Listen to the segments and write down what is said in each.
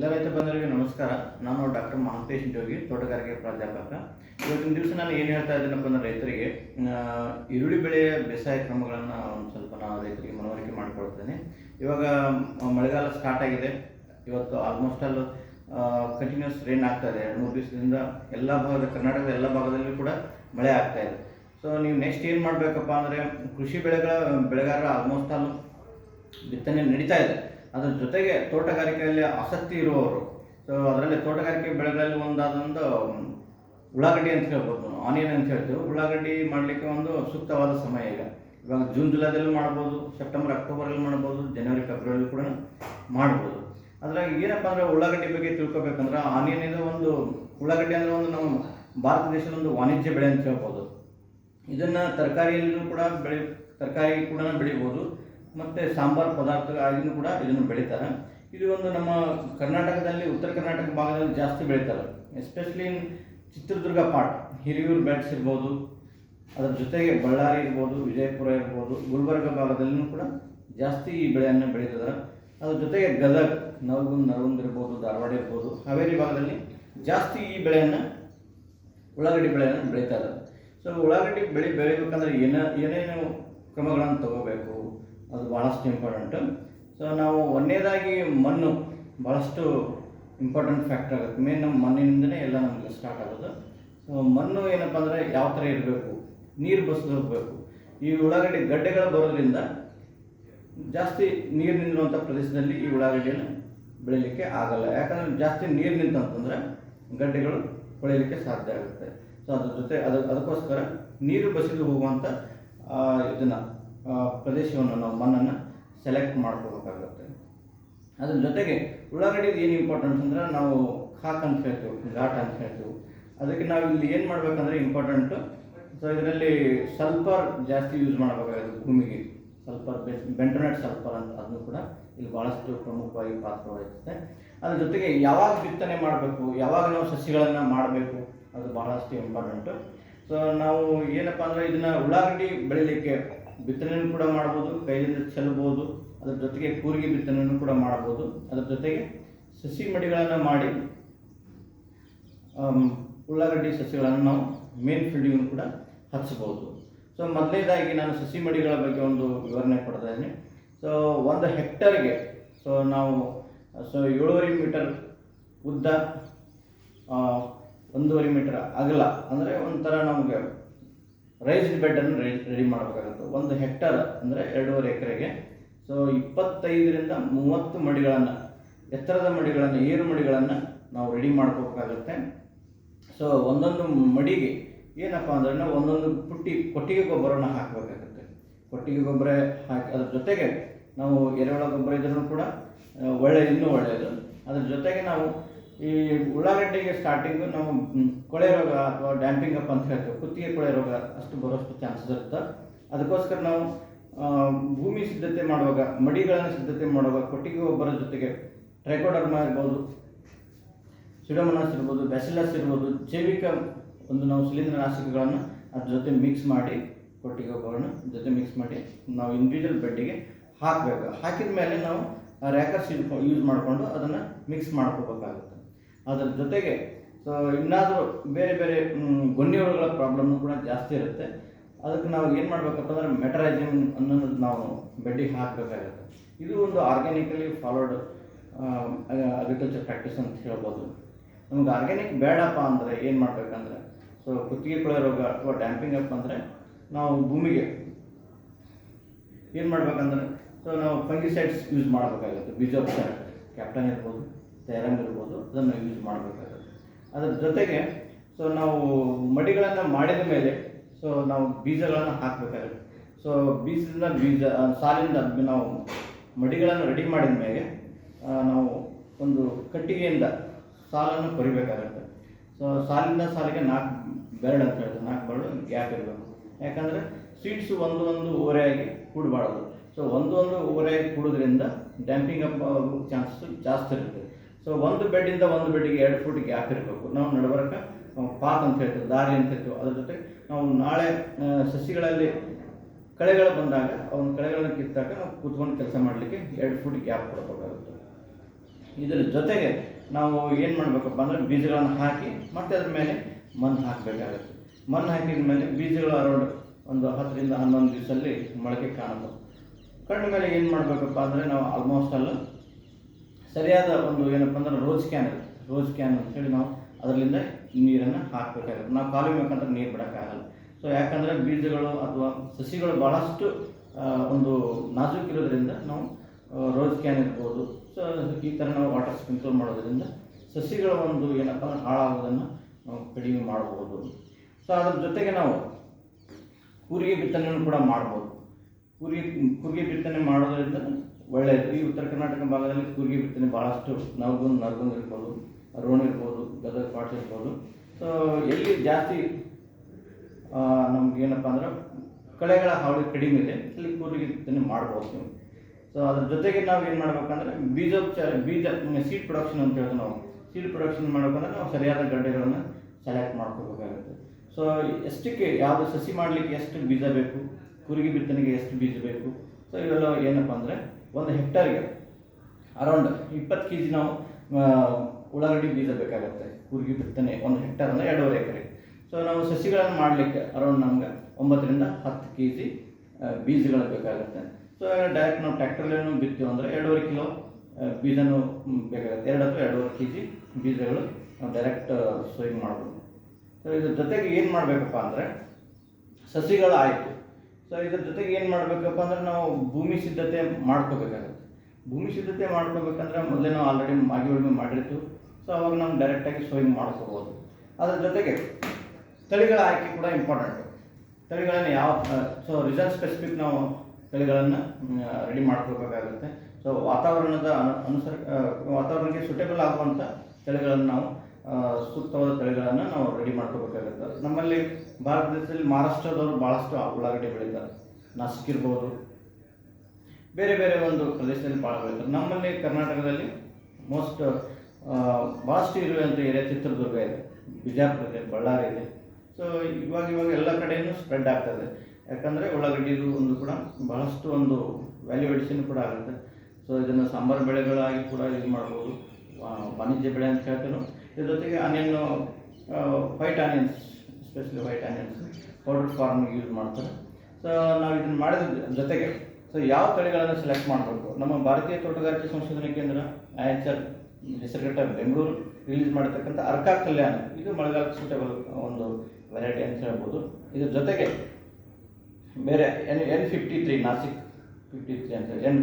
ಎಲ್ಲ ರೈತ ಬಂಧುಗಳಿಗೆ ನಮಸ್ಕಾರ. ನಾನು ಡಾಕ್ಟರ್ ಮಹಾಂತೇಶ್ ಜೋಗಿ, ತೋಟಗಾರಿಕೆ ಪ್ರಾಧ್ಯಾಪಕ. ಇವತ್ತಿನ ದಿವಸ ನಾನು ಏನು ಹೇಳ್ತಾ ಇದ್ದೀನಪ್ಪ ಅಂದ್ರೆ ರೈತರಿಗೆ ಈರುಳ್ಳಿ ಬೆಳೆಯ ಬೇಸಾಯ ಕ್ರಮಗಳನ್ನು ಒಂದು ಸ್ವಲ್ಪ ನಾನು ರೈತರಿಗೆ ಮನವರಿಕೆ ಮಾಡಿಕೊಡ್ತೇನೆ ಇವಾಗ ಮಳೆಗಾಲ ಸ್ಟಾರ್ಟ್ ಆಗಿದೆ. ಇವತ್ತು ಆಲ್ಮೋಸ್ಟ್ ಆಲ್ ಕಂಟಿನ್ಯೂಸ್ ರೈನ್ ಆಗ್ತಾ ಇದೆ. ಎರಡು ಮೂರು ದಿವಸದಿಂದ ಎಲ್ಲ ಭಾಗದ, ಕರ್ನಾಟಕದ ಎಲ್ಲ ಭಾಗದಲ್ಲೂ ಕೂಡ ಮಳೆ ಆಗ್ತಾ ಇದೆ. ಸೊ ನೀವು ನೆಕ್ಸ್ಟ್ ಏನು ಮಾಡಬೇಕಪ್ಪ ಅಂದರೆ ಕೃಷಿ ಬೆಳೆಗಳ, ಬೆಳೆಗಾರರ ಆಲ್ಮೋಸ್ಟ್ ಆಲ್ ಬಿತ್ತನೆ ನಡೀತಾ ಇದೆ. ಅದ್ರ ಜೊತೆಗೆ ತೋಟಗಾರಿಕೆಯಲ್ಲಿ ಆಸಕ್ತಿ ಇರುವವರು. ಸೊ ಅದರಲ್ಲಿ ತೋಟಗಾರಿಕೆ ಬೆಳೆಗಳಲ್ಲಿ ಒಂದಾದೊಂದು ಉಳ್ಳಾಗಡ್ಡಿ ಅಂತ ಹೇಳ್ಬೋದು ಆನಿಯನ್ ಅಂತ ಹೇಳ್ತೀವಿ. ಉಳ್ಳಾಗಡ್ಡಿ ಮಾಡಲಿಕ್ಕೆ ಒಂದು ಸೂಕ್ತವಾದ ಸಮಯ ಈಗ. ಇವಾಗ ಜೂನ್, ಜುಲೈದಲ್ಲೂ ಮಾಡ್ಬೋದು, ಸೆಪ್ಟೆಂಬರ್, ಅಕ್ಟೋಬರಲ್ಲಿ ಮಾಡ್ಬೋದು, ಜನವರಿ ಫೆಬ್ರವರಿಲಿ ಕೂಡ ಮಾಡ್ಬೋದು. ಅದ್ರಾಗ ಏನಪ್ಪ ಅಂದರೆ ಉಳ್ಳಾಗಡ್ಡಿ ಬಗ್ಗೆ ತಿಳ್ಕೊಬೇಕಂದ್ರೆ ಆನಿಯನ್ ಇದು ಒಂದು, ಉಳ್ಳಾಗಡ್ಡಿ ಅಂದರೆ ಒಂದು ನಮ್ಮ ಭಾರತ ದೇಶದ ಒಂದು ವಾಣಿಜ್ಯ ಬೆಳೆ ಅಂತ ಹೇಳ್ಬೋದು. ಇದನ್ನು ತರಕಾರಿಯಲ್ಲೂ ಕೂಡ ಬೆಳೆ, ತರಕಾರಿ ಕೂಡ ಬೆಳಿಬೋದು. ಮತ್ತು ಸಾಂಬಾರು ಪದಾರ್ಥ ಆಗಿನೂ ಕೂಡ ಇದನ್ನು ಬೆಳೀತಾರೆ. ಇದು ಒಂದು ನಮ್ಮ ಕರ್ನಾಟಕದಲ್ಲಿ ಉತ್ತರ ಕರ್ನಾಟಕ ಭಾಗದಲ್ಲಿ ಜಾಸ್ತಿ ಬೆಳೀತಾರೆ. Especially in Chitradurga part Hiriyur bats ಇರ್ಬೋದು, ಅದರ ಜೊತೆಗೆ ಬಳ್ಳಾರಿ ಇರ್ಬೋದು, ವಿಜಯಪುರ ಇರ್ಬೋದು, ಗುಲ್ಬರ್ಗ ಭಾಗದಲ್ಲಿಯೂ ಕೂಡ ಜಾಸ್ತಿ ಈ ಬೆಳೆಯನ್ನು ಬೆಳೀತಿದ್ದಾರೆ. ಅದ್ರ ಜೊತೆಗೆ ಗದಗ ನವಗುಂದ್ ನರಗುಂದ್ ಇರ್ಬೋದು, ಧಾರವಾಡ ಇರ್ಬೋದು, ಹಾವೇರಿ ಭಾಗದಲ್ಲಿ ಜಾಸ್ತಿ ಈ ಬೆಳೆಯನ್ನು, ಉಳ್ಳಾಗಡ್ಡಿ ಬೆಳೆಯನ್ನು ಬೆಳೀತಾ ಇದ್ದಾರೆ. ಸೊ ಉಳ್ಳಾಗಡ್ಡಿ ಬೆಳೆ ಬೆಳಿಬೇಕಂದ್ರೆ ಏನ ಏನೇನು ಕ್ರಮಗಳನ್ನು ತಗೋಬೇಕು? ಅದು ಭಾಳಷ್ಟು ಇಂಪಾರ್ಟೆಂಟು. ಸೊ ನಾವು ಒಂದನೇದಾಗಿ ಮಣ್ಣು ಭಾಳಷ್ಟು ಇಂಪಾರ್ಟೆಂಟ್ ಫ್ಯಾಕ್ಟರ್ ಆಗುತ್ತೆ. ಮೇನ್ ನಮ್ಮ ಮಣ್ಣಿನಿಂದನೇ ಎಲ್ಲ ನಮಗೆ ಸ್ಟಾರ್ಟ್ ಆಗೋದು. ಸೊ ಮಣ್ಣು ಏನಪ್ಪ ಅಂದರೆ ಯಾವ ಥರ ಇರಬೇಕು? ನೀರು ಬಸ್ದು ಹೋಗಬೇಕು. ಈ ಉಳ್ಳಾಗಡ್ಡಿ ಗಡ್ಡೆಗಳು ಬರೋದ್ರಿಂದ ಜಾಸ್ತಿ ನೀರು ನಿಂತಿರುವಂಥ ಪ್ರದೇಶದಲ್ಲಿ ಈ ಉಳ್ಳಾಗಡ್ಡಿಯನ್ನು ಬೆಳೀಲಿಕ್ಕೆ ಆಗಲ್ಲ. ಯಾಕಂದರೆ ಜಾಸ್ತಿ ನೀರು ನಿಂತಂತಂದರೆ ಗಡ್ಡೆಗಳು ಕೊಳೆಯಲಿಕ್ಕೆ ಸಾಧ್ಯ ಆಗುತ್ತೆ. ಸೊ ಅದ್ರ ಜೊತೆ ಅದ, ಅದಕ್ಕೋಸ್ಕರ ನೀರು ಬಸಿದು ಹೋಗುವಂಥ ಇದನ್ನು ಪ್ರದೇಶವನ್ನು ನಾವು ಮಣ್ಣನ್ನು ಸೆಲೆಕ್ಟ್ ಮಾಡ್ಕೋಬೇಕಾಗುತ್ತೆ. ಅದ್ರ ಜೊತೆಗೆ ಉಳ್ಳಾಗಡ್ಡೆ ಏನು ಇಂಪಾರ್ಟೆಂಟ್ ಅಂದ್ರೆ ನಾವು ಖಾಕ್ ಅಂತ ಹೇಳ್ತೀವಿ, ಘಾಟ್ ಅಂತ ಹೇಳ್ತೀವಿ. ಅದಕ್ಕೆ ನಾವು ಇಲ್ಲಿ ಏನು ಮಾಡಬೇಕಂದ್ರೆ ಇಂಪಾರ್ಟೆಂಟು ಸೊ ಇದರಲ್ಲಿ ಸಲ್ಫರ್ ಜಾಸ್ತಿ ಯೂಸ್ ಮಾಡಬೇಕಾಗುತ್ತೆ ಭೂಮಿಗೆ. ಸಲ್ಫರ್ ಬೆಂಟನೇಟ್ ಸಲ್ಫರ್ ಅಂತ ಅದನ್ನು ಕೂಡ ಇಲ್ಲಿ ಭಾಳಷ್ಟು ಪ್ರಮುಖವಾಗಿ ಪಾತ್ರ ವಹಿಸುತ್ತೆ ಅದ್ರ ಜೊತೆಗೆ ಯಾವಾಗ ಬಿತ್ತನೆ ಮಾಡಬೇಕು, ಯಾವಾಗ ನಾವು ಸಸಿಗಳನ್ನು ಮಾಡಬೇಕು, ಅದು ಬಹಳಷ್ಟು ಇಂಪಾರ್ಟೆಂಟು ಸೊ ನಾವು ಏನಪ್ಪ ಅಂದರೆ ಇದನ್ನು ಉಳ್ಳಾಗಡ್ಡಿ ಬೆಳಿಲಿಕ್ಕೆ ಬಿತ್ತನೆಯನ್ನು ಕೂಡ ಮಾಡ್ಬೋದು ಕೈಯಿಂದ ಚೆಲ್ಲಬಹುದು, ಅದ್ರ ಜೊತೆಗೆ ಕೂರಿಗೆ ಬಿತ್ತನೆಯನ್ನು ಕೂಡ ಮಾಡ್ಬೋದು ಅದ್ರ ಜೊತೆಗೆ ಸಸಿ ಮಡಿಗಳನ್ನು ಮಾಡಿ ಉಳ್ಳಾಗಡ್ಡಿ ಸಸಿಗಳನ್ನು ನಾವು ಮೇನ್ ಫೀಲ್ಡಿಗೂ ಕೂಡ ಹಚ್ಬೋದು ಸೊ ಮೊದಲನೇದಾಗಿ ನಾನು ಸಸಿ ಮಡಿಗಳ ಬಗ್ಗೆ ಒಂದು ವಿವರಣೆ ಕೊಡ್ತಾ ಇದ್ದೀನಿ. ಸೊ ಒಂದು ಹೆಕ್ಟರ್ಗೆ ಸೊ ನಾವು ಸೊ ಏಳುವರೆ ಮೀಟರ್ ಉದ್ದ ಒಂದೂವರೆ ಮೀಟರ್ ಅಗಲ, ಅಂದರೆ ಒಂಥರ ನಮಗೆ ರೈಸ್ಡ್ ಬೆಡ್ಡನ್ನು ರೆಡಿ ರೆಡಿ ಮಾಡಬೇಕಾಗುತ್ತೆ. ಒಂದು ಹೆಕ್ಟರ್ ಅಂದರೆ ಎರಡೂವರೆ ಎಕರೆಗೆ. ಸೊ ಇಪ್ಪತ್ತೈದರಿಂದ ಮೂವತ್ತು ಮಡಿಗಳನ್ನು, ಎತ್ತರದ ಮಡಿಗಳನ್ನು, ಏರು ಮಡಿಗಳನ್ನು ನಾವು ರೆಡಿ ಮಾಡ್ಕೋಬೇಕಾಗುತ್ತೆ. ಸೊ ಒಂದೊಂದು ಮಡಿಗೆ ಏನಪ್ಪ ಅಂದ್ರೆ ಒಂದೊಂದು ಪುಟ್ಟಿ ಕೊಟ್ಟಿಗೆ ಗೊಬ್ಬರನ ಹಾಕಬೇಕಾಗುತ್ತೆ. ಕೊಟ್ಟಿಗೆ ಗೊಬ್ಬರ ಹಾಕಿ, ಅದ್ರ ಜೊತೆಗೆ ನಾವು ಎರೆಹುಳ ಗೊಬ್ಬರ ಇದ್ರೂ ಕೂಡ ಒಳ್ಳೆಯ ಒಳ್ಳೆ, ಇನ್ನೂ ಒಳ್ಳೆಯದು. ಅದ್ರ ಜೊತೆಗೆ ನಾವು ಈ ಉಳ್ಳಾಗಡ್ಡೆಗೆ ಸ್ಟಾರ್ಟಿಂಗು ನಾವು ಕೊಳೆ ರೋಗ ಅಥವಾ ಡ್ಯಾಂಪಿಂಗ್ ಅಪ್ ಅಂತ ಹೇಳ್ತೇವೆ, ಕುತ್ತಿಗೆ ಕೊಳೆ ರೋಗ ಅಷ್ಟು ಬರೋಷ್ಟು ಚಾನ್ಸಸ್ ಇರುತ್ತೆ. ಅದಕ್ಕೋಸ್ಕರ ನಾವು ಭೂಮಿ ಸಿದ್ಧತೆ ಮಾಡುವಾಗ, ಮಡಿಗಳನ್ನು ಸಿದ್ಧತೆ ಮಾಡುವಾಗ, ಕೊಟ್ಟಿಗೆ ಗೊಬ್ಬರ ಜೊತೆಗೆ ಟ್ರೈಕೋಡರ್ಮಾ ಇರ್ಬೋದು ಸಿಡೋಮನಾಸ್ ಇರ್ಬೋದು ಬ್ಯಾಸಿಲಸ್ ಇರ್ಬೋದು, ಜೈವಿಕ ಒಂದು ನಾವು ಶಿಲೀಂಧ್ರನಾಶಕಗಳನ್ನು ಅದ್ರ ಜೊತೆ ಮಿಕ್ಸ್ ಮಾಡಿ ಕೊಟ್ಟಿಗೆ ಗೊಬ್ಬರನ ಜೊತೆ ಮಿಕ್ಸ್ ಮಾಡಿ ನಾವು ಇಂಡಿವಿಜುವಲ್ ಬೆಡ್ಡಿಗೆ ಹಾಕಬೇಕು. ಹಾಕಿದ ಮೇಲೆ ನಾವು ರ್ಯಾಕರ್ಸ್ ಯೂಸ್ ಮಾಡಿಕೊಂಡು ಅದನ್ನು ಮಿಕ್ಸ್ ಮಾಡ್ಕೋಬೇಕಾಗುತ್ತೆ. ಅದರ ಜೊತೆಗೆ ಸೊ ಇನ್ನಾದರೂ ಬೇರೆ ಬೇರೆ ಗೊಂಡಿ ಗೊನ್ನೆ ಹುಳುಗಳ ಪ್ರಾಬ್ಲಮ್ ಕೂಡ ಜಾಸ್ತಿ ಇರುತ್ತೆ. ಅದಕ್ಕೆ ನಾವು ಏನು ಮಾಡಬೇಕಪ್ಪ ಅಂದ್ರೆ ಮೆಟರೈಜಿಂಗ್ ಅನ್ನೋದು ನಾವು ಬೆಡ್ಡಿಗೆ ಹಾಕಬೇಕಾಗುತ್ತೆ. ಇದು ಒಂದು ಆರ್ಗ್ಯಾನಿಕಲಿ ಫಾಲೋಡ್ ಅಗ್ರಿಕಲ್ಚರ್ ಪ್ರಾಕ್ಟೀಸ್ ಅಂತ ಹೇಳ್ಬೋದು. ನಮ್ಗೆ ಆರ್ಗ್ಯಾನಿಕ್ ಬೇಡಪ್ಪ ಅಂದರೆ ಏನು ಮಾಡಬೇಕಂದ್ರೆ, ಸೊ ಕುತ್ತಿಗೆ ಕೊಳೆ ರೋಗ ಅಥವಾ ಡ್ಯಾಂಪಿಂಗ್ ಅಪ್ ಅಂದರೆ ನಾವು ಭೂಮಿಗೆ ಏನು ಮಾಡ್ಬೇಕಂದ್ರೆ, ಸೊ ನಾವು ಫಂಗಿಸೈಡ್ಸ್ ಯೂಸ್ ಮಾಡಬೇಕಾಗುತ್ತೆ. ಬೀಜೋಪಚಾರ. ಕ್ಯಾಪ್ಟನ್ ಇರ್ಬೋದು. ತೈರಮ್ ಇರ್ಬೋದು ಅದನ್ನು ಯೂಸ್ ಮಾಡಬೇಕಾಗುತ್ತೆ. ಅದರ ಜೊತೆಗೆ ಸೊ ನಾವು ಮಡಿಗಳನ್ನು ಮಾಡಿದ ಮೇಲೆ ಸೊ ನಾವು ಬೀಜಗಳನ್ನು ಹಾಕಬೇಕಾಗುತ್ತೆ. ಸೊ ಬೀಜದಿಂದ ಬೀಜ ಸಾಲಿಂದ ನಾವು ಮಡಿಗಳನ್ನು ರೆಡಿ ಮಾಡಿದ ಮೇಲೆ ನಾವು ಒಂದು ಕಟ್ಟಿಗೆಯಿಂದ ಸಾಲನ್ನು ಕೊರಿಬೇಕಾಗುತ್ತೆ. ಸೊ ಸಾಲಿಂದ ಸಾಲಿಗೆ ನಾಲ್ಕು ಬೆರಳು ಅಂತ ಹೇಳ್ತಾರೆ. ನಾಲ್ಕು ಬೆರಳು ಗ್ಯಾಪ್ ಇರಬೇಕು. ಯಾಕಂದರೆ ಸೀಡ್ಸ್ ಒಂದು ಒಂದು ಓರೆಯಾಗಿ ಕೂಡಬಾರ್ದು. ಸೊ ಒಂದು ಒಂದು ಓರೆಯಾಗಿ ಕೂಡೋದ್ರಿಂದ ಡ್ಯಾಂಪಿಂಗ್ ಅಪ್ ಚಾನ್ಸಸ್ ಜಾಸ್ತಿ ಇರುತ್ತೆ. ಸೊ ಒಂದು ಬೆಡ್ಡಿಂದ ಒಂದು ಬೆಡ್ಡಿಗೆ ಎರಡು ಫುಟ್ ಗ್ಯಾಪ್ ಇರಬೇಕು. ನಾವು ನಡಬರಕ ಪಾತ್ ಅಂತ ಹೇಳ್ತೀವಿ, ದಾರಿ ಅಂತ ಹೇಳ್ತೀವಿ. ಅದ್ರ ಜೊತೆ ನಾವು ನಾಳೆ ಸಸಿಗಳಲ್ಲಿ ಕಳೆಗಳು ಬಂದಾಗ, ಅವನ ಕಳೆಗಳನ್ನು ಕಿತ್ತಾಗ ನಾವು ಕೂತ್ಕೊಂಡು ಕೆಲಸ ಮಾಡಲಿಕ್ಕೆ ಎರಡು ಫುಟ್ ಗ್ಯಾಪ್ ಕೊಡಬೇಕಾಗುತ್ತೆ. ಇದರ ಜೊತೆಗೆ ನಾವು ಏನು ಮಾಡಬೇಕಪ್ಪ ಅಂದರೆ ಬೀಜಗಳನ್ನು ಹಾಕಿ, ಮತ್ತೆ ಅದ್ರ ಮೇಲೆ ಮಣ್ಣು ಹಾಕಬೇಕಾಗುತ್ತೆ. ಮಣ್ಣು ಹಾಕಿದ ಮೇಲೆ ಬೀಜಗಳು ಅರೌಂಡ್ ಒಂದು ಹತ್ತರಿಂದ ಹನ್ನೊಂದು ದಿವಸದಲ್ಲಿ ಮೊಳಕೆ ಕಾಣಬಹುದು ಕಣ್ಣ ಮೇಲೆ ಏನು ಮಾಡಬೇಕಪ್ಪ ಅಂದರೆ ನಾವು ಆಲ್ಮೋಸ್ಟ್ ಅಲ್ಲ ಸರಿಯಾದ ಒಂದು ಏನಪ್ಪ ಅಂದ್ರೆ ರೋಜ್ ಕ್ಯಾನ್ ಇರುತ್ತೆ. ರೋಜ್ ಕ್ಯಾನ್ ಅಂತೇಳಿ ನಾವು ಅದರಿಂದ ನೀರನ್ನು ಹಾಕಬೇಕಾಗುತ್ತೆ. ನಾವು ಕಾಲು ಮುಖಾಂತರ ನೀರು ಬಿಡೋಕ್ಕಾಗಲ್ಲ. ಸೊ ಯಾಕಂದರೆ ಬೀಜಗಳು ಅಥವಾ ಸಸಿಗಳು ಭಾಳಷ್ಟು ಒಂದು ನಾಜೂಕಿರೋದ್ರಿಂದ ನಾವು ರೋಜ್ ಕ್ಯಾನ್ ಇರ್ಬೋದು. ಸೊ ಈ ಥರ ನಾವು ವಾಟರ್ ಸ್ಪ್ರಿಂಕ್ಲರ್ ಮಾಡೋದ್ರಿಂದ ಸಸಿಗಳ ಒಂದು ಏನಪ್ಪ ಅಂದ್ರೆ ಹಾಳಾಗೋದನ್ನು ನಾವು ಕಡಿಮೆ ಮಾಡ್ಬೋದು. ಸೊ ಅದ್ರ ಜೊತೆಗೆ ನಾವು ಕೂರಿಗೆ ಬಿತ್ತನೆಯನ್ನು ಕೂಡ ಮಾಡ್ಬೋದು. ಕೂರಿಗೆ ಕೂರಿಗೆ ಬಿತ್ತನೆ ಮಾಡೋದ್ರಿಂದ ಒಳ್ಳೆಯದು ಈ ಉತ್ತರ ಕರ್ನಾಟಕ ಭಾಗದಲ್ಲಿ ಕೂರ್ಗಿ ಬಿತ್ತನೆ ಭಾಳಷ್ಟು ನವಗುಂದ್, ನರಗುಂದ್ ಇರ್ಬೋದು ರೋಣ ಇರ್ಬೋದು, ಗದಗ ಪಾಟ್ಸ್ ಇರ್ಬೋದು. ಸೊ ಎಲ್ಲಿ ಜಾಸ್ತಿ ನಮ್ಗೆ ಏನಪ್ಪ ಅಂದ್ರೆ ಕಳೆಗಳ ಹಾವಳಿ ಕಡಿಮೆ ಇದೆ. ಅಲ್ಲಿ ಕೂರಿಗೆ ಬಿತ್ತನೆ ಮಾಡ್ಬೋದು ನೀವು. ಸೊ ಅದ್ರ ಜೊತೆಗೆ ನಾವು ಏನು ಮಾಡ್ಬೇಕಂದ್ರೆ ಬೀಜೋಪಚಾರ ಬೀಜ ಸೀಡ್ ಪ್ರೊಡಕ್ಷನ್ ಅಂತ ಹೇಳ್ತೀವಿ ನಾವು. ಸೀಡ್ ಪ್ರೊಡಕ್ಷನ್ ಮಾಡ್ಬೇಕಂದ್ರೆ ನಾವು ಸರಿಯಾದ ಗಡ್ಡೆಗಳನ್ನು ಸೆಲೆಕ್ಟ್ ಮಾಡ್ಕೋಬೇಕಾಗುತ್ತೆ. ಸೊ ಎಷ್ಟಕ್ಕೆ ಯಾವುದು ಸಸಿ ಮಾಡಲಿಕ್ಕೆ ಎಷ್ಟು ಬೀಜ ಬೇಕು, ಕುರುಗಿ ಬಿತ್ತನೆಗೆ ಎಷ್ಟು ಬೀಜ ಬೇಕು. ಸೊ ಇವೆಲ್ಲ ಏನಪ್ಪ ಅಂದರೆ ಒಂದು ಹೆಕ್ಟರ್ಗೆ ಅರೌಂಡ್ ಇಪ್ಪತ್ತು ಕೆ ಜಿ ನಾವು ಉಳ್ಳಾಗಡ್ಡಿ ಬೀಜ ಬೇಕಾಗುತ್ತೆ. ಕೂರ್ಗಿ ಬಿತ್ತನೆ ಒಂದು ಹೆಕ್ಟರ್ ಅಂದರೆ ಎರಡೂವರೆ ಎಕರೆ. ಸೊ ನಾವು ಸಸಿಗಳನ್ನು ಮಾಡಲಿಕ್ಕೆ ಅರೌಂಡ್ ನಮ್ಗೆ ಒಂಬತ್ತರಿಂದ ಹತ್ತು ಕೆ ಜಿ ಬೀಜಗಳು ಬೇಕಾಗುತ್ತೆ. ಸೊ ಡೈರೆಕ್ಟ್ ನಾವು ಟ್ಯಾಕ್ಟರ್ಲೇನು ಬಿತ್ತೀವಿ ಅಂದರೆ ಎರಡೂವರೆ ಕಿಲೋ ಬೀಜನೂ ಬೇಕಾಗುತ್ತೆ. ಎರಡು ಅಥವಾ ಎರಡೂವರೆ ಕೆ ಜಿ ಬೀಜಗಳು ನಾವು ಡೈರೆಕ್ಟ್ ಸೋಯಿಂಗ್ ಮಾಡ್ಬೋದು. ಸೊ ಇದ್ರ ಜೊತೆಗೆ ಏನು ಮಾಡಬೇಕಪ್ಪ ಅಂದರೆ ಸಸಿಗಳು ಆಯಿತು. ಸೊ ಇದ್ರ ಜೊತೆಗೆ ಏನು ಮಾಡಬೇಕಪ್ಪ ಅಂದ್ರೆ ನಾವು ಭೂಮಿ ಸಿದ್ಧತೆ ಮಾಡ್ಕೋಬೇಕಾಗುತ್ತೆ. ಭೂಮಿ ಸಿದ್ಧತೆ ಮಾಡ್ಕೋಬೇಕಂದ್ರೆ ಮೊದಲೇ ನಾವು ಆಲ್ರೆಡಿ ಮಾಗಿ ಉಳುಮೆ ಮಾಡಿರ್ತೀವಿ. ಸೊ ಅವಾಗ ನಾವು ಡೈರೆಕ್ಟಾಗಿ ಸೋಯಿಂಗ್ ಮಾಡ್ಕೋಬೋದು. ಅದ್ರ ಜೊತೆಗೆ ತಳಿಗಳ ಆಯ್ಕೆ ಕೂಡ ಇಂಪಾರ್ಟೆಂಟು ತಳಿಗಳನ್ನು ಯಾವ ಸೊ ರಿಸನ್ ಸ್ಪೆಸಿಫಿಕ್ ನಾವು ತಳಿಗಳನ್ನು ರೆಡಿ ಮಾಡ್ಕೋಬೇಕಾಗುತ್ತೆ. ಸೊ ವಾತಾವರಣದ ಅನು, ಅನುಸರ, ವಾತಾವರಣಕ್ಕೆ ಸುಟೇಬಲ್ ಆಗುವಂಥ ತಳಿಗಳನ್ನು ನಾವು ಸೂಕ್ತವಾದ ತಳಿಗಳನ್ನು ನಾವು ರೆಡಿ ಮಾಡ್ಕೋಬೇಕಾಗುತ್ತೆ. ನಮ್ಮಲ್ಲಿ ಭಾರತ ದೇಶದಲ್ಲಿ ಮಹಾರಾಷ್ಟ್ರದವರು ಭಾಳಷ್ಟು ಉಳ್ಳಾಗಡ್ಡಿ ಬೆಳೀತಾರೆ. ನಾಸಿಕ್ ಇರ್ಬೋದು, ಬೇರೆ ಬೇರೆ ಒಂದು ಪ್ರದೇಶದಲ್ಲಿ ಭಾಳ ಬೆಳೀತಾರೆ. ನಮ್ಮಲ್ಲಿ ಕರ್ನಾಟಕದಲ್ಲಿ ಮೋಸ್ಟ್ ಭಾಳಷ್ಟು ಇರುವಂಥ ಏರಿಯಾ ಚಿತ್ರದುರ್ಗ ಇದೆ, ಬಿಜಾಪುರ ಇದೆ, ಬಳ್ಳಾರಿ ಇದೆ. ಸೊ ಇವಾಗ ಇವಾಗ ಎಲ್ಲ ಕಡೆಯೂ ಸ್ಪ್ರೆಡ್ ಆಗ್ತದೆ ಯಾಕಂದರೆ ಉಳ್ಳಾಗಡ್ಡಿದು ಒಂದು ಕೂಡ ಭಾಳಷ್ಟು ಒಂದು ವ್ಯಾಲ್ಯೂ ಕೂಡ ಆಗುತ್ತೆ. ಸೊ ಇದನ್ನು ಸಾಂಬಾರು ಬೆಳೆಗಳಾಗಿ ಕೂಡ ಯೂಸ್ ಮಾಡ್ಬೋದು. ವಾಣಿಜ್ಯ ಬೆಳೆ ಅಂತ ಹೇಳ್ತೇವೆ ಇದ್ರ ಜೊತೆಗೆ onion white onions specially white onions powder form use ಮಾಡ್ತಾರೆ. ಸೊ ನಾವು ಇದನ್ನು ಮಾಡಿದ ಜೊತೆಗೆ ಸೊ ಯಾವ ತಳಿಗಳನ್ನು ಸೆಲೆಕ್ಟ್ ಮಾಡಬೇಕು? ನಮ್ಮ ಭಾರತೀಯ ತೋಟಗಾರಿಕೆ ಸಂಶೋಧನಾ ಕೇಂದ್ರ I H R Hesaraghatta Bengaluru release ಮಾಡಿರ್ತಕ್ಕಂಥ ಅರ್ಕ ಕಲ್ಯಾಣ, ಇದು ಮಳೆಗಾಲಕ್ಕೆ ಸೂಟಬಲ್ ಒಂದು ವೆರೈಟಿ ಅಂತ ಹೇಳ್ಬೋದು. ಇದ್ರ ಜೊತೆಗೆ ಬೇರೆ N N fifty three Nasik fifty three ಅಂತ ಎನ್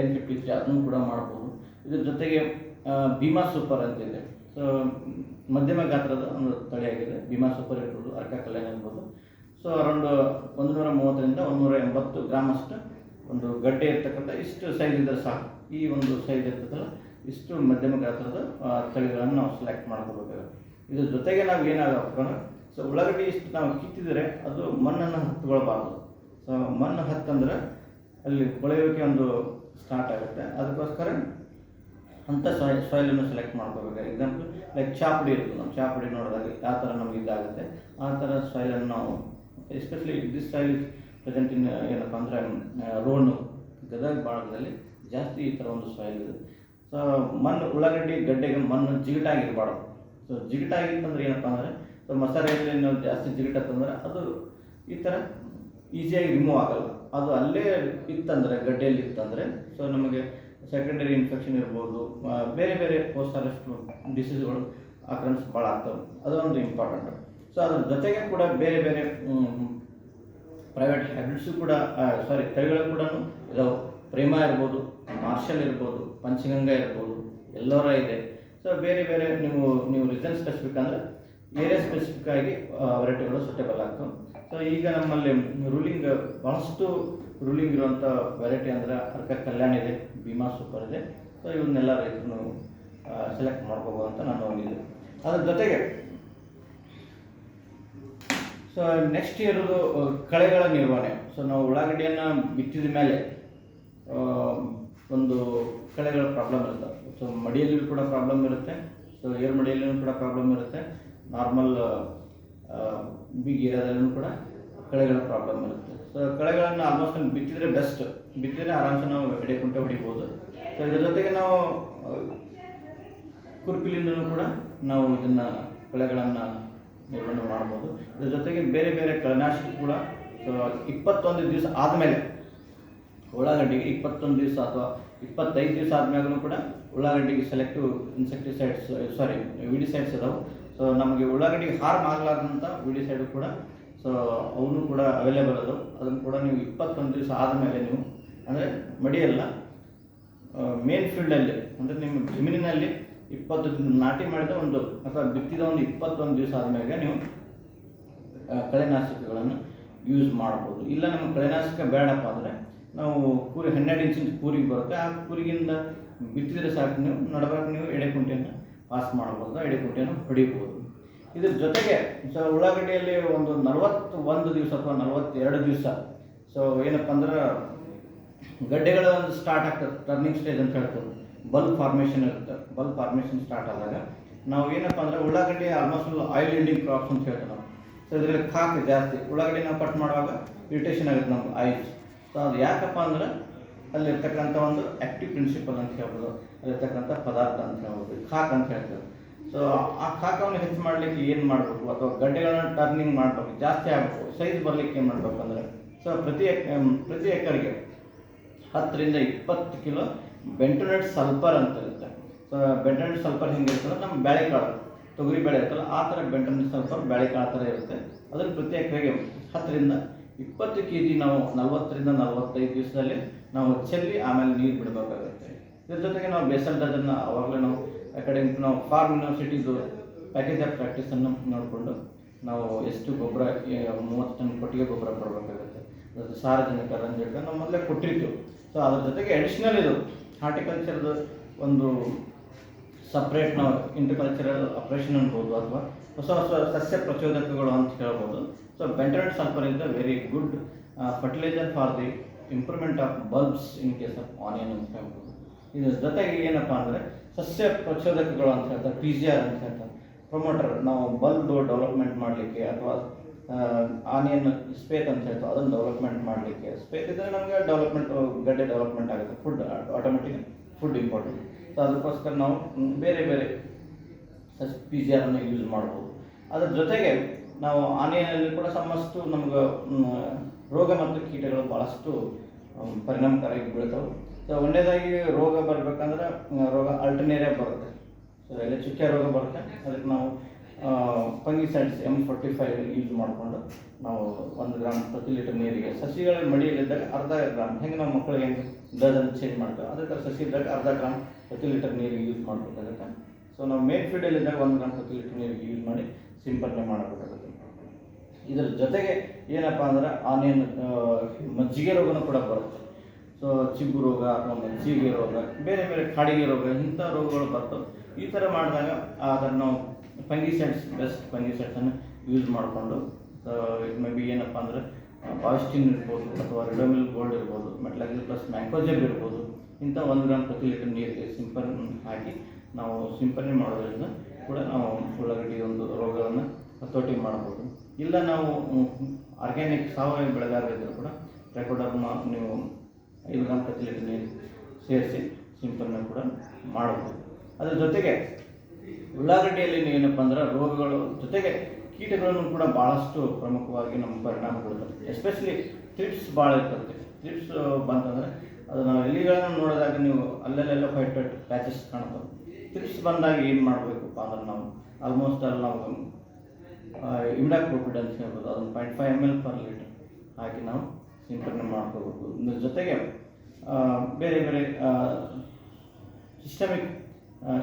ಎನ್ ಫಿಫ್ಟಿ ತ್ರೀ ಅದನ್ನು ಕೂಡ ಮಾಡ್ಬೋದು. ಇದ್ರ ಜೊತೆಗೆ ಭೀಮಾ ಸೂಪರ್ ಅಂತಿದೆ ಸೊ ಮಧ್ಯಮ ಗಾತ್ರದ ಒಂದು ತಳಿಯಾಗಿದೆ ಭೀಮಾ ಸೂಪರ್ ಇರ್ಬೋದು ಅರ್ಕ ಕಲ್ಯಾಣ ಇರ್ಬೋದು ಸೊ ಅರೌಂಡ್ ಒಂದು ನೂರ ಮೂವತ್ತರಿಂದ ಒಂದು ಎಂಬತ್ತು ಗ್ರಾಮ್ ಅಷ್ಟು ಒಂದು ಗಡ್ಡೆ ಇರ್ತಕ್ಕಂಥ ಇಷ್ಟು ಸೈಜ್ ಇದ್ದರೆ ಸಾಕು. ಈ ಒಂದು ಸೈಜ್ ಇರ್ತದಲ್ಲ, ಇಷ್ಟು ಮಧ್ಯಮ ಗಾತ್ರದ ತಳಿಗಳನ್ನು ನಾವು ಸೆಲೆಕ್ಟ್ ಮಾಡ್ಕೋಬೇಕಾಗುತ್ತೆ. ಇದ್ರ ಜೊತೆಗೆ ನಾವು ಏನಾಗಬೇಕು ಸೊ ಉಳ್ಳಾಗಡ್ಡಿ ಇಷ್ಟು ನಾವು ಕಿತ್ತಿದರೆ ಅದು ಮಣ್ಣನ್ನು ಹತ್ಕೊಳ್ಬಾರ್ದು. ಸೊ ಮಣ್ಣು ಹತ್ತಂದ್ರೆ ಅಲ್ಲಿ ಕೊಳೆಯೋಕೆ ಒಂದು ಸ್ಟಾರ್ಟ್ ಆಗುತ್ತೆ. ಅದಕ್ಕೋಸ್ಕರ ಅಂಥ ಸಾಯಿಲ್ ಸಾಯಿಲನ್ನು ಸೆಲೆಕ್ಟ್ ಮಾಡ್ಕೋಬೇಕು. ಎಕ್ಸಾಂಪಲ್ ಲೈಕ್ ಚಾಪುಡಿ ಇರ್ತದೆ ನಮ್ಮ ಚಾಪುಡಿ ನೋಡಿದಾಗ ಯಾವ ಥರ ನಮ್ಗೆ ಇದಾಗುತ್ತೆ, ಆ ಥರ ಸಾಯಿಲನ್ನು ನಾವು especially this soil present in ಏನಪ್ಪ ಅಂದರೆ ರೋಣು ಗದಗ ಭಾಗದಲ್ಲಿ ಜಾಸ್ತಿ ಈ ಥರ ಒಂದು ಸಾಯಿಲ್ ಇದೆ. ಸೊ ಮಣ್ಣು, ಉಳ್ಳಾಗಡ್ಡಿ, ಗಡ್ಡೆಗೆ ಮಣ್ಣು ಜಿಗಟಾಗಿರಬಾರ್ದು. ಸೊ ಜಿಗಿಟಾಗಿತ್ತಂದ್ರೆ ಏನಪ್ಪ ಅಂದರೆ ಸೊ ಮಸಾಲೆಯಲ್ಲಿ ನಾವು ಜಾಸ್ತಿ ಜಿಗಟತ್ತಂದ್ರೆ ಅದು ಈ ಥರ ಈಸಿಯಾಗಿ ರಿಮೂವ್ ಆಗಲ್ಲ. ಅದು ಅಲ್ಲೇ ಇತ್ತಂದರೆ, ಗಡ್ಡೆಯಲ್ಲಿ ಇತ್ತಂದರೆ ಸೊ ನಮಗೆ ಸೆಕೆಂಡರಿ ಇನ್ಫೆಕ್ಷನ್ ಇರ್ಬೋದು ಬೇರೆ ಬೇರೆ ಅರೆಸ್ಟ್ ಡಿಸೀಸ್ಗಳು ಆಕ್ರಮಿಸ್ ಭಾಳ ಆಗ್ತವೆ. ಅದೊಂದು ಇಂಪಾರ್ಟೆಂಟ್ ಸೊ ಅದ್ರ ಜೊತೆಗೆ ಕೂಡ ಬೇರೆ ಬೇರೆ ಪ್ರೈವೇಟ್ ಹ್ಯಾಬಿಟ್ಸು ಕೂಡ ಸಾರಿ ತಳಿಗಳು ಕೂಡ ಇದಾವೆ. ಪ್ರೇಮ ಇರ್ಬೋದು ಮಾರ್ಷಲ್ ಇರ್ಬೋದು, ಪಂಚಗಂಗಾ ಇರ್ಬೋದು, ಎಲ್ಲರ ಇದೆ. ಸೊ ಬೇರೆ ಬೇರೆ ನೀವು ನೀವು ರೀಸನ್ ಸ್ಪೆಸಿಫಿಕ್ ಅಂದರೆ ಏರಿಯಾ ಸ್ಪೆಸಿಫಿಕ್ ಆಗಿ ವೆರೈಟಿಗಳು ಸೂಟೇಬಲ್ ಆಗ್ತವೆ. ಸೊ ಈಗ ನಮ್ಮಲ್ಲಿ ರೂಲಿಂಗ್ ಭಾಳಷ್ಟು ರೂಲಿಂಗ್ ಇರುವಂಥ ವೆರೈಟಿ ಅಂದರೆ ಅರ್ಕ ಕಲ್ಯಾಣ ಇದೆ, ಭೀಮಾ ಸೂಪರ್ ಇದೆ. ಸೊ ಇವನ್ನೆಲ್ಲ ರೈತರು ಸೆಲೆಕ್ಟ್ ಮಾಡ್ಕೋಬೋದು ಅಂತ ನಾನು ನೋಡಿದ್ದೆ ಅದ್ರ ಜೊತೆಗೆ ಸೊ ನೆಕ್ಸ್ಟ್ ಇರೋದು ಕಳೆಗಳ ನಿರ್ವಹಣೆ. ಸೊ ನಾವು ಉಳ್ಳಾಗಡ್ಡಿಯನ್ನು ಬಿತ್ತಿದ ಮೇಲೆ ಒಂದು ಕಳೆಗಳ ಪ್ರಾಬ್ಲಮ್ ಇರುತ್ತೆ. ಸೊ ಮಡಿಯಲ್ಲಿ ಕೂಡ ಪ್ರಾಬ್ಲಮ್ ಇರುತ್ತೆ. ಸೊ ಏರ್ ಮಡಿಯಲ್ಲೂ ಕೂಡ ಪ್ರಾಬ್ಲಮ್ ಇರುತ್ತೆ. ನಾರ್ಮಲ್ ಬಿಗ್ ಏರಿಯಾದಲ್ಲೂ ಕೂಡ ಕಳೆಗಳ ಪ್ರಾಬ್ಲಮ್ ಇರುತ್ತೆ. ಕಳೆಗಳನ್ನು ಆಲ್ಮೋಸ್ಟ್ ಬಿತ್ತಿದ್ರೆ ಬೆಸ್ಟ್ ಬಿತ್ತಿದ್ರೆ ಆರಾಮ್ಸೆ ನಾವು ಎಡೆ ಹೊಡಿಬೋದು. ಸೊ ಇದ್ರ ಜೊತೆಗೆ ನಾವು ಕುರ್ಪಿಲಿಂದಲೂ ಕೂಡ ನಾವು ಇದನ್ನು ಕಳೆಗಳನ್ನು ನಿರ್ವಹಣೆ ಮಾಡ್ಬೋದು. ಇದ್ರ ಜೊತೆಗೆ ಬೇರೆ ಬೇರೆ ಕಳೆನಾಶಕ ಕೂಡ ಇಪ್ಪತ್ತೊಂದು ದಿವಸ ಆದಮೇಲೆ, ಉಳ್ಳಾಗಡ್ಡಿಗೆ ಇಪ್ಪತ್ತೊಂದು ದಿವಸ ಅಥವಾ ಇಪ್ಪತ್ತೈದು ದಿವಸ ಆದ್ಮೇಲೂ ಕೂಡ ಉಳ್ಳಾಗಡ್ಡಿಗೆ ಸೆಲೆಕ್ಟಿವ್ ಇನ್ಸೆಕ್ಟಿಸೈಡ್ಸ್ ಸಾರಿ ವಿಡಿಸೈಡ್ಸ್ ಇದಾವೆ. ಸೊ ನಮಗೆ ಉಳ್ಳಾಗಡ್ಡಿಗೆ ಹಾರ್ಮ್ ಆಗಲಾರ್ದಂಥ ವಿಡಿಸೈಡ್ ಕೂಡ ಸೊ ಅವನು ಕೂಡ ಅವೈಲೇಬಲ್ ಅದು. ಅದನ್ನು ಕೂಡ ನೀವು ಇಪ್ಪತ್ತೊಂದು ದಿವಸ ಆದಮೇಲೆ ನೀವು, ಅಂದರೆ ಮಡಿಯಲ್ಲ ಮೇನ್ ಫೀಲ್ಡಲ್ಲಿ ಅಂದರೆ ನಿಮ್ಮ ಜಮೀನಿನಲ್ಲಿ ಇಪ್ಪತ್ತು ನಾಟಿ ಮಾಡಿದ ಒಂದು, ಅಥವಾ ಬಿತ್ತಿದ ಒಂದು ಇಪ್ಪತ್ತೊಂದು ದಿವಸ ಆದಮೇಲೆ ನೀವು ಕಳೆನಾಶಕಗಳನ್ನು ಯೂಸ್ ಮಾಡ್ಬೋದು ಇಲ್ಲ ನಮ್ಗೆ ಕಳೆನಾಶಕ ಬೇಡಪ್ಪ ಅಂದರೆ, ನಾವು ಕೂರಿ ಹನ್ನೆರಡು ಇಂಚಿನ ಕೂರಿಗೆ ಬರುತ್ತೆ. ಆ ಕೂರಿಗಿಂದ ಬಿತ್ತಿದ್ರೆ ಸಾಕು ನೀವು, ನಡಬಾರ್ದು ನೀವು ಎಡೆಕುಂಟೆಯನ್ನು ಪಾಸ್ ಮಾಡ್ಬೋದು ಎಡೆಕುಂಟೆಯನ್ನು ಹೊಡಿಬೋದು ಇದ್ರ ಜೊತೆಗೆ ಸೊ ಉಳ್ಳಾಗಡ್ಡಿಯಲ್ಲಿ ಒಂದು ನಲವತ್ತು, ಒಂದು ದಿವಸ ಅಥವಾ ನಲವತ್ತೆರಡು ದಿವಸ. ಸೊ ಏನಪ್ಪ ಅಂದ್ರೆ, ಗಡ್ಡೆಗಳ ಒಂದು ಸ್ಟಾರ್ಟ್ ಆಗ್ತದೆ ಟರ್ನಿಂಗ್ ಸ್ಟೇಜ್ ಅಂತ ಹೇಳ್ಬೋದು ಬಲ್ಬ್ ಫಾರ್ಮೇಷನ್ ಇರುತ್ತೆ. ಬಲ್ಬ್ ಫಾರ್ಮೇಷನ್ ಸ್ಟಾರ್ಟ್ ಆದಾಗ ನಾವು ಏನಪ್ಪ ಅಂದ್ರೆ, ಉಳ್ಳಾಗಡ್ಡಿ ಆಲ್ಮೋಸ್ಟ್ ಆಯಿಲ್ ಎಂಡಿಂಗ್ ಕ್ರಾಪ್ಸ್ ಅಂತ ಹೇಳ್ತೇವೆ ನಾವು. ಸೊ ಇದರಲ್ಲಿ ಖಾಕ್ ಜಾಸ್ತಿ. ಉಳ್ಳಾಗಡ್ಡಿ ನಾವು ಕಟ್ ಮಾಡುವಾಗ ಇರಿಟೇಷನ್ ಆಗುತ್ತೆ ನಮ್ಗೆ ಆಯಿಲ್ಸ್ ಸೊ ಅದು ಯಾಕಪ್ಪ ಅಂದ್ರೆ, ಅಲ್ಲಿರ್ತಕ್ಕಂಥ ಒಂದು ಆ್ಯಕ್ಟಿವ್ ಪ್ರಿನ್ಸಿಪಲ್ ಅಂತ ಹೇಳ್ಬೋದು. ಅಲ್ಲಿರ್ತಕ್ಕಂಥ ಪದಾರ್ಥ ಅಂತ ಹೇಳ್ಬೋದು. ಖಾಕ್ ಅಂತ ಹೇಳ್ತಾರೆ ಸೊ ಆ ಕಾಕವನ್ನು ಹೆಚ್ಚು ಮಾಡಲಿಕ್ಕೆ ಏನು ಮಾಡಬೇಕು? ಅಥವಾ ಗಡ್ಡೆಗಳನ್ನ ಟರ್ನಿಂಗ್ ಮಾಡಬೇಕು, ಜಾಸ್ತಿ ಆಗಬೇಕು ಸೈಜ್ ಬರಲಿಕ್ಕೆ ಏನು ಮಾಡಬೇಕು ಅಂದರೆ? ಸೊ ಪ್ರತಿ ಪ್ರತಿ ಎಕರೆಗೆ ಹತ್ತರಿಂದ ಇಪ್ಪತ್ತು ಕಿಲೋ ಬೆಂಟೋನೆಟ್ ಸಲ್ಫರ್ ಅಂತ ಇರುತ್ತೆ. ಸೊ ಬೆಂಟೋನೆಟ್ ಸಲ್ಫರ್ ಹೆಂಗಿರ್ತಲ್ಲ ನಮ್ಮ ಬೇಳೆಕಾಳು ತೊಗರಿ ಬೇಳೆ ಇರ್ತಲ್ಲ ಆ ಥರ ಬೆಂಟೋನೆಟ್ ಸಲ್ಫರ್ ಬೇಳೆಕಾಳು ಥರ ಇರುತ್ತೆ. ಅದನ್ನು ಪ್ರತಿ ಎಕರೆಗೆ ಹತ್ತರಿಂದ ಇಪ್ಪತ್ತು ಕೆ ಜಿ ನಾವು ನಲವತ್ತರಿಂದ ನಲವತ್ತೈದು ದಿವಸದಲ್ಲಿ ನಾವು ಚೆಲ್ಲಿ ಆಮೇಲೆ ನೀರು ಬಿಡಬೇಕಾಗುತ್ತೆ. ಇದ್ರ ಜೊತೆಗೆ ನಾವು ಬೇಸಲ್ ಅದನ್ನು ಅವಾಗಲೇ ನಾವು ಕಡೆ ನಾವು ಫಾರ್ಮ್ ಯೂನಿವರ್ಸಿಟಿದು ಪ್ಯಾಕೇಜ್ ಆಫ್ ಪ್ರಾಕ್ಟೀಸನ್ನು ನೋಡಿಕೊಂಡು ನಾವು ಎಷ್ಟು ಗೊಬ್ಬರ ಮೂವತ್ತು ಟನ್ ಕೊಟ್ಟಿಗೆ ಗೊಬ್ಬರ ಕೊಡಬೇಕಾಗುತ್ತೆ. ಸಾರ್ವಜನಿಕ ರಂಜಕ ನಾವು ಮೊದಲೇ ಕೊಟ್ಟಿರ್ತೀವಿ. ಸೊ ಅದ್ರ ಜೊತೆಗೆ ಅಡಿಷ್ನಲ್ ಇದು ಹಾರ್ಟಿಕಲ್ಚರ್ದು ಒಂದು ಸಪ್ರೇಟ್ ನಾವು ಇಂಟರ್ಕಲ್ಚರಲ್ ಆಪ್ರೇಷನ್ ಅನ್ಬೋದು ಅಥವಾ ಹೊಸ ಹೊಸ ಸಸ್ಯ ಪ್ರಚೋದಕಗಳು ಅಂತ ಹೇಳ್ಬೋದು. So bentonite sulphur is the very good fertiliser for the improvement of bulbs in case of onion ಅಂತ ಹೇಳ್ಬೋದು. ಇದ್ರ ಜೊತೆಗೆ ಏನಪ್ಪ ಅಂದರೆ ಸಸ್ಯ ಪ್ರಚೋದಕಗಳು ಅಂತ ಹೇಳ್ತಾರೆ ಪಿ ಜಿ ಆರ್ ಅಂತ ಹೇಳ್ತಾರೆ. ಪ್ರೊಮೋಟರ್ ನಾವು ಬಲ್ಬ್ ಡೆವಲಪ್ಮೆಂಟ್ ಮಾಡಲಿಕ್ಕೆ ಅಥವಾ ಆನಿಯನ್ ಸ್ಪೇತ್ ಅಂತ ಹೇಳ್ತಾರೆ, ಅದನ್ನು ಡೆವಲಪ್ಮೆಂಟ್ ಮಾಡಲಿಕ್ಕೆ. ಸ್ಪೇತ್ ಇದ್ದರೆ ನಮಗೆ ಡೆವಲಪ್ಮೆಂಟ್ ಗಡ್ಡೆ ಡೆವಲಪ್ಮೆಂಟ್ ಆಗುತ್ತೆ food automatic food important so ಅದಕ್ಕೋಸ್ಕರ ನಾವು ಬೇರೆ ಬೇರೆ ಪಿ ಜಿ ಆರನ್ನು ಯೂಸ್ ಮಾಡ್ಬೋದು. ಅದ್ರ ಜೊತೆಗೆ ನಾವು ಆನೆಯಲ್ಲಿ ಕೂಡ ಸಮಸ್ತು ನಮ್ಗೆ ರೋಗ ಮತ್ತು ಕೀಟಗಳು ಭಾಳಷ್ಟು ಪರಿಣಾಮಕಾರಿಯಾಗಿ ಬೀಳ್ತಾವೆ. ಸೊ ರೋಗ ಬರಬೇಕಂದ್ರೆ ರೋಗ ಅಲ್ಟರ್ನೇರಿಯಾ ಬರುತ್ತೆ. ಸೊ ಎಲೆ ಚುಕ್ಕೆ ರೋಗ ಬರುತ್ತೆ. ಅದಕ್ಕೆ ನಾವು fungicides M forty five use ಮಾಡಿಕೊಂಡು ನಾವು ಒಂದು ಗ್ರಾಮ್ ಪ್ರತಿ ಲೀಟರ್ ನೀರಿಗೆ, ಸಸಿಗಳ ಮಡಿಯಲ್ಲಿದ್ದಾಗ ಅರ್ಧ ಗ್ರಾಮ್ ಹೆಂಗೆ ನಾವು ಮಕ್ಕಳಿಗೆ ಹೆಂಗೆ ಡಜನ್ ಚೇಂಜ್ ಮಾಡ್ತೇವೆ ಅದೇ ಥರ ಸಸಿ ಇದ್ದಾಗ ಅರ್ಧ ಗ್ರಾಮ್ ಪ್ರತಿ ಲೀಟರ್ ನೀರಿಗೆ ಯೂಸ್ ಮಾಡಬೇಕಾಗುತ್ತೆ ಸೊ ನಾವು ಮೇನ್ ಫೀಡಲ್ಲಿದ್ದಾಗ ಒಂದು ಗ್ರಾಮ್ ಪ್ರತಿ ಲೀಟರ್ ನೀರಿಗೆ ಯೂಸ್ ಮಾಡಿ ಸಿಂಪಡಣೆ ಮಾಡಬೇಕಾಗುತ್ತೆ. ಇದರ ಜೊತೆಗೆ ಏನಪ್ಪ ಅಂದ್ರೆ, ಆನಿಯನ್ ಮಜ್ಜಿಗೆ ರೋಗನೂ ಕೂಡ ಬರುತ್ತೆ. ಸೊ ಚಿಬ್ಬು ರೋಗ ಅಥವಾ ಮಜ್ಜಿಗೆ ರೋಗ, ಬೇರೆ ಬೇರೆ ಕಾಡಿಗೆ ರೋಗ, ಇಂಥ ರೋಗಗಳು ಬರ್ತವೆ. ಈ ಥರ ಮಾಡಿದಾಗ ಅದನ್ನು ನಾವು ಫಂಗಿಸೈಡ್ಸ್ ಬೆಸ್ಟ್ ಫಂಗಿಸೈಡ್ಸನ್ನು ಯೂಸ್ ಮಾಡಿಕೊಂಡು ಇಟ್ ಮೇ ಬಿ ಏನಪ್ಪ ಅಂದರೆ ಪಾಸ್ಟಿನ್ ಇರ್ಬೋದು ಅಥವಾ ರೆಡೋಮಿಲ್ ಗೋಲ್ಡ್ ಇರ್ಬೋದು ಮೆಟ್ಲಾಗಿಲ್ ಪ್ಲಸ್ ಮ್ಯಾಂಕೋಜೆಬ್ ಇರ್ಬೋದು, ಇಂಥ ಒಂದು ಗ್ರಾಮ್ ಪ್ರತಿ ಲೀಟರ್ ನೀರಿಗೆ ಸಿಂಪಲ್ ಹಾಕಿ ನಾವು ಸಿಂಪರಣೆ ಮಾಡೋದ್ರಿಂದ ಕೂಡ ನಾವು ಉಳ್ಳಾಗಡ್ಡಿ ಒಂದು ರೋಗವನ್ನು ಹತೋಟಿ ಮಾಡ್ಬೋದು. ಇಲ್ಲ ನಾವು ಆರ್ಗ್ಯಾನಿಕ್ ಸಾವಯವ ಬೆಳೆಗಾರರಿದ್ದರೂ ಕೂಡ ಟ್ರೈಕೋಡರ್ಮ ನೀವು ಐದು ಗ್ರಾಮ್ ಪ್ರತಿ ಲೀಟರ್ ನೀರು ಸೇರಿಸಿ ಸಿಂಪಲ್ನ ಕೂಡ ಮಾಡಬಹುದು. ಅದರ ಜೊತೆಗೆ ಉಳ್ಳಾಗಡ್ಡಿಯಲ್ಲಿ ಏನಪ್ಪ ಅಂದ್ರೆ ರೋಗಗಳು, ಜೊತೆಗೆ ಕೀಟಗಳನ್ನು ಕೂಡ ಭಾಳಷ್ಟು ಪ್ರಮುಖವಾಗಿ ನಮ್ಮ ಪರಿಣಾಮ ಬೀಳ್ತದೆ ಎಸ್ಪೆಷಲಿ ಟ್ರಿಪ್ಸ್ ಭಾಳ ಇರ್ತದೆ. ಟ್ರಿಪ್ಸ್ ಬಂತಂದರೆ ಅದು ನಾವು ಎಲ್ಲಿಗಳನ್ನು ನೋಡಿದಾಗ ನೀವು ಅಲ್ಲಲ್ಲೆಲ್ಲ ಫೈಟ್ ಪ್ಯಾಚಸ್ ಕಾಣ್ತವೆ ಟ್ರಿಪ್ಸ್ ಬಂದಾಗ ಏನು ಮಾಡಬೇಕಪ್ಪ ಅಂದ್ರೆ ನಾವು ಆಲ್ಮೋಸ್ಟ್ ಅಲ್ಲಿ ನಾವು ಇಮ್ಡಾಕ್ಲೋಪಿಡ್ ಅಂತ ಹೇಳ್ಬೋದು. ಅದನ್ನು point five M L per litre ಹಾಕಿ ನಾವು ಸಿಂಪಡಣೆ ಮಾಡ್ಕೋಬೇಕು ಇದ್ರ ಜೊತೆಗೆ ಬೇರೆ ಬೇರೆ ಸಿಸ್ಟಮಿಕ್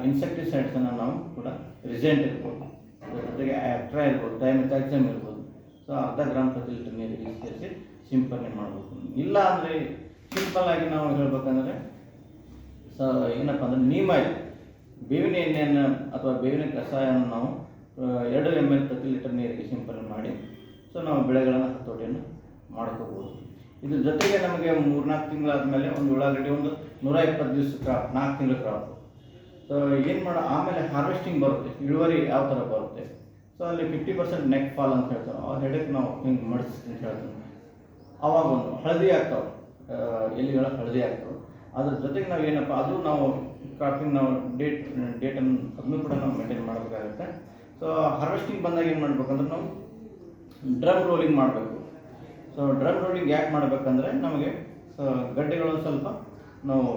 ಇನ್ಸೆಕ್ಟಿಸೈಡ್ಸನ್ನು ನಾವು ಕೂಡ ರಿಸೆಂಟ್ ಇರ್ಬೋದು ಜೊತೆಗೆ ಆ್ಯಕ್ಟ್ರಾ ಇರ್ಬೋದು ಡೈಮೆಥಾಕ್ಸಮ್ ಇರ್ಬೋದು. ಸೊ ಅರ್ಧ ಗ್ರಾಮ್ ಪ್ರತಿ ಲೀಟರ್ ನೀರಿಗೆ ಸೇರಿಸಿ ಸಿಂಪರಣೆ ಮಾಡಬೇಕು. ಇಲ್ಲ ಅಂದರೆ ಸಿಂಪಲ್ ಆಗಿ ನಾವು ಹೇಳ್ಬೇಕಂದ್ರೆ, ಸ, ಏನಪ್ಪ ಅಂದರೆ ನೀಮ್ ಆಯಿಲ್ ಬೇವಿನ ಎಣ್ಣೆಯನ್ನು ಅಥವಾ ಬೇವಿನ ಕಷಾಯವನ್ನು ನಾವು ಎರಡು ಎಂ ಎಲ್ ಪ್ರತಿ ಲೀಟರ್ ನೀರಿಗೆ ಸಿಂಪಲ್ ಮಾಡಿ ಸೊ ನಾವು ಬೆಳೆಗಳನ್ನು ಹತೋಟಿಯನ್ನು ಮಾಡ್ಕೋಬೋದು. ಇದ್ರ ಜೊತೆಗೆ ನಮಗೆ ಮೂರ್ನಾಲ್ಕು ತಿಂಗಳಾದಮೇಲೆ ಒಂದು ಉಳ್ಳಾಗಡ್ಡಿ ಒಂದು ನೂರ ಇಪ್ಪತ್ತು ದಿವಸ ಕ್ರಾಪ್, ನಾಲ್ಕು ತಿಂಗಳ ಕ್ರಾಪ್. ಸೊ ಏನು ಮಾಡೋ, ಆಮೇಲೆ ಹಾರ್ವೆಸ್ಟಿಂಗ್ ಬರುತ್ತೆ, ಇಳುವರಿ ಯಾವ ಥರ ಬರುತ್ತೆ. ಸೊ ಅಲ್ಲಿ ಫಿಫ್ಟಿ ಪರ್ಸೆಂಟ್ ನೆಕ್ ಫಾಲ್ ಅಂತ ಹೇಳ್ತಾರೆ. ಆ ಹೆಡಕ್ಕೆ ನಾವು ಹಿಂಗೆ ಮಾಡಿಸ್ತೀನಿ ಅಂತ ಹೇಳ್ತೀವಿ ಅವಾಗ ಒಂದು ಹಳದಿ ಆಗ್ತಾವೆ. ಎಲ್ಲಿಗಳ ಹಳದಿ ಆಗ್ತಾವೆ. ಅದ್ರ ಜೊತೆಗೆ ನಾವು ಏನಪ್ಪ, ಅದು ನಾವು ಕ್ರಾಪಿಂಗ್ ನಾವು ಡೇಟ್ ಡೇಟನ್ನು ಅದನ್ನು ಕೂಡ ನಾವು ಮೇಂಟೈನ್ ಮಾಡಬೇಕಾಗುತ್ತೆ. ಸೊ ಹಾರ್ವೆಸ್ಟಿಂಗ್ ಬಂದಾಗ ಏನು ಮಾಡ್ಬೇಕಂದ್ರೆ ನಾವು ಡ್ರಮ್ ರೋಲಿಂಗ್ ಮಾಡಬೇಕು. ಸೊ ಡ್ರಮ್ ರೋಲಿಂಗ್ ಯಾಕೆ ಮಾಡಬೇಕಂದ್ರೆ ನಮಗೆ ಗಡ್ಡೆಗಳು ಸ್ವಲ್ಪ ನಾವು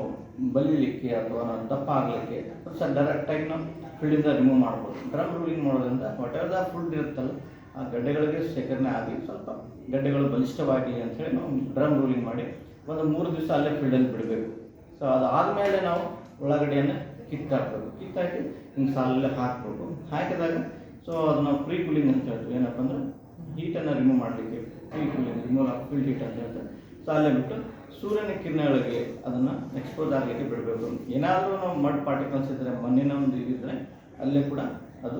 ಬಲಿಲಿಕ್ಕೆ ಅಥವಾ ನಾವು ದಪ್ಪ ಆಗಲಿಕ್ಕೆ ಸ್ವಲ್ಪ ಡೈರೆಕ್ಟಾಗಿ ನಾವು ಫೀಲ್ಡಿಂದ ರಿಮೂವ್ ಮಾಡ್ಬೋದು. ಡ್ರಮ್ ರೂಲಿಂಗ್ ಮಾಡೋದ್ರಿಂದ ವಾಟ್ ಎವರ್ ದ ಫುಡ್ ಇರುತ್ತಲ್ಲ, ಆ ಗಡ್ಡೆಗಳಿಗೆ ಶೇಖರಣೆ ಆಗಿ ಸ್ವಲ್ಪ ಗಡ್ಡೆಗಳು ಬಲಿಷ್ಠವಾಗಲಿ ಅಂಥೇಳಿ ನಾವು ಡ್ರಮ್ ರೂಲಿಂಗ್ ಮಾಡಿ ಒಂದು ಮೂರು ದಿವಸ ಅಲ್ಲೇ ಫೀಲ್ಡಲ್ಲಿ ಬಿಡಬೇಕು. ಸೊ ಅದಾದಮೇಲೆ ನಾವು ಉಳ್ಳಾಗಡ್ಡೆಯನ್ನು ಕಿತ್ತಾಕ್ಬೇಕು. ಕಿತ್ತಾಕಿ ಹಿಂಗೆ ಸಾಲಲ್ಲೇ ಹಾಕಬೇಕು. ಹಾಕಿದಾಗ ಸೊ ಅದು ನಾವು ಪ್ರೀ ಕೂಲಿಂಗ್ ಅಂತ ಹೇಳ್ತೀವಿ. ಏನಪ್ಪ ಅಂದರೆ ಹೀಟನ್ನು ರಿಮೂವ್ ಮಾಡಲಿಕ್ಕೆ ಪ್ರೀ ಫುಲ್ ಹೀಟ್ ಅಂತ ಹೇಳ್ತಾರೆ. ಸೊ ಅಲ್ಲೇ ಬಿಟ್ಟು ಸೂರ್ಯನ ಕಿರಣಗಳಿಗೆ ಅದನ್ನು ಎಕ್ಸ್ಪೋಸ್ ಆಗಲಿಕ್ಕೆ ಬಿಡಬೇಕು. ಏನಾದರೂ ನಾವು ಮಡ್ ಪಾರ್ಟಿಕಲ್ಸ್ ಇದ್ದರೆ ಮಣ್ಣಿನ ಒಂದು ಇದ್ದರೆ, ಅಲ್ಲೇ ಕೂಡ ಅದು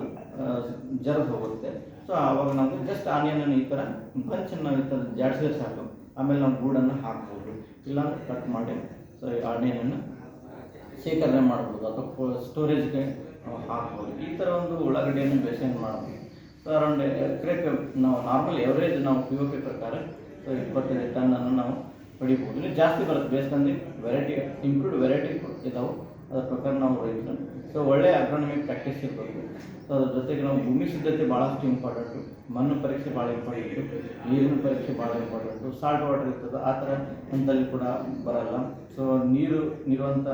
ಜರ ಹೋಗುತ್ತೆ. ಸೊ ಆವಾಗ ನಾವು ಜಸ್ಟ್ ಆನಿಯನನ್ನು ಈ ಥರ ಬಂಚನ್ನ ಈ ಥರ ಜಾಡಿಸಿದ್ರೆ ಸಾಕು. ಆಮೇಲೆ ನಾವು ಗೂಡನ್ನು ಹಾಕ್ಬೋದು. ಇಲ್ಲಾಂದ್ರೆ ಕಟ್ ಮಾಡಿ ಸೊ ಈ ಆನಿಯನನ್ನು ಶೇಖರಣೆ ಮಾಡ್ಬೋದು ಅಥವಾ ಸ್ಟೋರೇಜ್ಗೆ ಹಾಕ್ಬೋದು. ಈ ಥರ ಒಂದು ಉಳ್ಳಾಗಡ್ಡೆಯನ್ನು ಬೇಸಾಯ ಮಾಡ್ಬೋದು ಅರೌಂಡ್ ಎಕರೆಗೆ ನಾವು ನಾರ್ಮಲ್ ಎವರೇಜ್ ನಾವು ಪಿ ಒ ಪಿ ಪ್ರಕಾರ ಸೊ ಇಪ್ಪತ್ತೈದು ಟನ್ನನ್ನು ನಾವು ಪಡಿಬೋದು ಇಲ್ಲಿ ಜಾಸ್ತಿ ಬರುತ್ತೆ ಬೇಸ್ಕಂದು ವೆರೈಟಿ ಇಂಪ್ರೂವ್ಡ್ ವೆರೈಟಿ ಇದಾವೆ. ಅದರ ಪ್ರಕಾರ ನಾವು ರೈತರು. ಸೊ ಒಳ್ಳೆಯ ಅಗ್ರಾನಮಿಕ್ ಪ್ರಾಕ್ಟೀಸ್ ಇರಬೇಕು. ಸೊ ಅದ್ರ ಜೊತೆಗೆ ನಾವು ಭೂಮಿ ಸಿದ್ಧತೆ ಭಾಳಷ್ಟು ಇಂಪಾರ್ಟೆಂಟು ಮಣ್ಣು ಪರೀಕ್ಷೆ ಭಾಳ ಇಂಪಾರ್ಟೆಂಟು ನೀರಿನ ಪರೀಕ್ಷೆ ಭಾಳ ಇಂಪಾರ್ಟೆಂಟು ಸಾಲ್ಟ್ ವಾಟರ್ ಇರ್ತದೆ, ಆ ಥರ ಹಂತಲ್ಲಿ ಕೂಡ ಬರಲ್ಲ. ಸೊ ನೀರು ನೀರುವಂಥ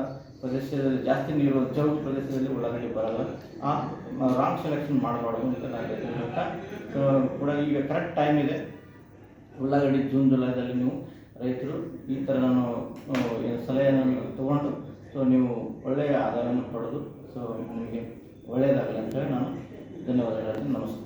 ಪ್ರದೇಶದಲ್ಲಿ ಜಾಸ್ತಿ ನೀರು ಜೌಗು ಪ್ರದೇಶದಲ್ಲಿ ಉಳ್ಳಾಗಡ್ಡಿ ಬರಲ್ಲ. ಆ ರಾಂಗ್ ಸೆಲೆಕ್ಷನ್ ಮಾಡಬಾರ್ದು ಅಂತ ನಾನು ಕೂಡ ಈಗ ಕರೆಕ್ಟ್ ಟೈಮ್ ಇದೆ. ಉಳ್ಳಾಗಡ್ಡಿ ಜೂನ್, ಜುಲೈದಲ್ಲಿ ನೀವು ರೈತರು ಈ ಥರ ನಾನು ಸಲಹೆಯನ್ನು ತೊಗೊಂಡು ಸೊ ನೀವು ಒಳ್ಳೆಯ ಆದಾಯವನ್ನು ಪಡೆದು ಸೊ ನಿಮಗೆ ಒಳ್ಳೆಯದಾಗಲಿ ಅಂತೇಳಿ ನಾನು ಧನ್ಯವಾದಗಳನ್ನು ನಮಸ್ಕಾರ